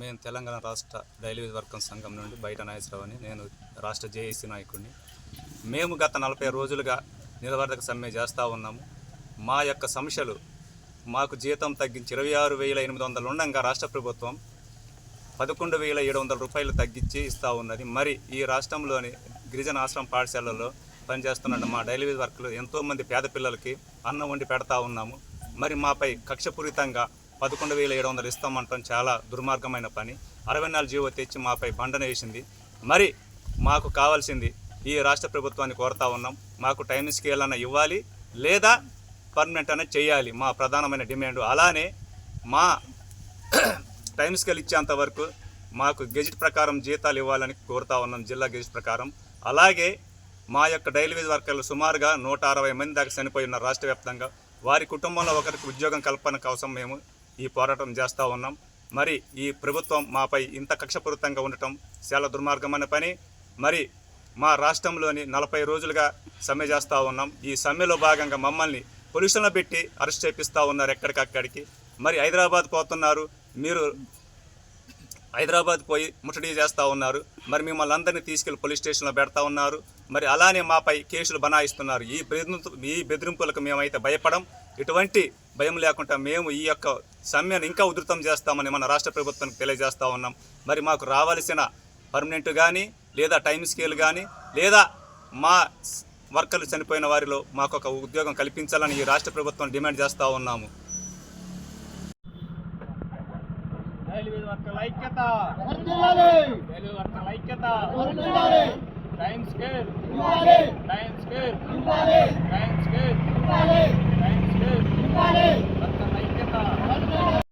మేము తెలంగాణ రాష్ట్ర డైలీ వర్కం సంఘం నుండి బయట నాగేశ్వరరావు అని నేను రాష్ట్ర జేఏసీ నాయకుడిని. మేము గత నలభై రోజులుగా నిలవర్ధక సమ్మె చేస్తూ ఉన్నాము. మా యొక్క సమస్యలు మాకు జీతం తగ్గించి ఇరవై ఆరు వేల ఎనిమిది వందలు ఉండగా రాష్ట్ర ప్రభుత్వం పదకొండు వేల ఏడు వందల రూపాయలు తగ్గించి ఇస్తూ ఉన్నది. మరి ఈ రాష్ట్రంలోని గిరిజన ఆశ్రమ పాఠశాలలో పనిచేస్తున్న మా డైలీ వర్కర్లు ఎంతోమంది పేద పిల్లలకి అన్నం వండి పెడతా ఉన్నాము. మరి మాపై కక్షపూరితంగా పదకొండు వేల ఏడు వందలు ఇస్తామంటాం. చాలా దుర్మార్గమైన పని. అరవై నాలుగు జీవో తెచ్చి మాపై బండన వేసింది. మరి మాకు కావాల్సింది ఈ రాష్ట్ర ప్రభుత్వాన్ని కోరుతా ఉన్నాం. మాకు టైం స్కేల్ అన్న ఇవ్వాలి లేదా పర్మనెంట్ అనేది చేయాలి మా ప్రధానమైన డిమాండ్. అలానే మా టైం స్కేల్ ఇచ్చేంత వరకు మాకు గెజిట్ ప్రకారం జీతాలు ఇవ్వాలని కోరుతా ఉన్నాం జిల్లా గెజిట్ ప్రకారం. అలాగే మా యొక్క డైలీ వేజ్ వర్కర్లు సుమారుగా నూట అరవై మంది దాకా చనిపోయి ఉన్నారు రాష్ట్ర వ్యాప్తంగా. వారి కుటుంబంలో ఒకరికి ఉద్యోగం కల్పన కోసం మేము. ఈ పోరాటం చేస్తూ ఉన్నాం. మరి ఈ ప్రభుత్వం మాపై ఇంత కక్షపూరితంగా ఉండటం చాలా దుర్మార్గమైన పని. మరి మా రాష్ట్రంలోని నలభై రోజులుగా సమ్మె చేస్తూ ఉన్నాం. ఈ సమ్మెలో భాగంగా మమ్మల్ని పొల్యూషన్లో పెట్టి అరెస్ట్ చేపిస్తూ ఉన్నారు ఎక్కడికక్కడికి. మరి హైదరాబాద్ పోతున్నారు. మీరు హైదరాబాద్ పోయి ముట్టడి చేస్తూ ఉన్నారు. మరి మిమ్మల్ని అందరినీ తీసుకెళ్ళి పోలీస్ స్టేషన్లో పెడతా ఉన్నారు. మరి అలానే మాపై కేసులు బనాయిస్తున్నారు. ఈ బెదిరింపు ఈ బెదిరింపులకు మేమైతే భయపడం. ఎటువంటి భయం లేకుండా మేము ఈ యొక్క సమ్మెను ఇంకా ఉధృతం చేస్తామని మన రాష్ట్ర ప్రభుత్వానికి తెలియజేస్తా ఉన్నాం. మరి మాకు రావాల్సిన పర్మనెంట్ కానీ లేదా టైం స్కేల్ కానీ లేదా మా వర్కర్లు చనిపోయిన వారిలో మాకు ఒక ఉద్యోగం కల్పించాలని ఈ రాష్ట్ర ప్రభుత్వం డిమాండ్ చేస్తూ ఉన్నాము! Time scale! Time scale! Time scale.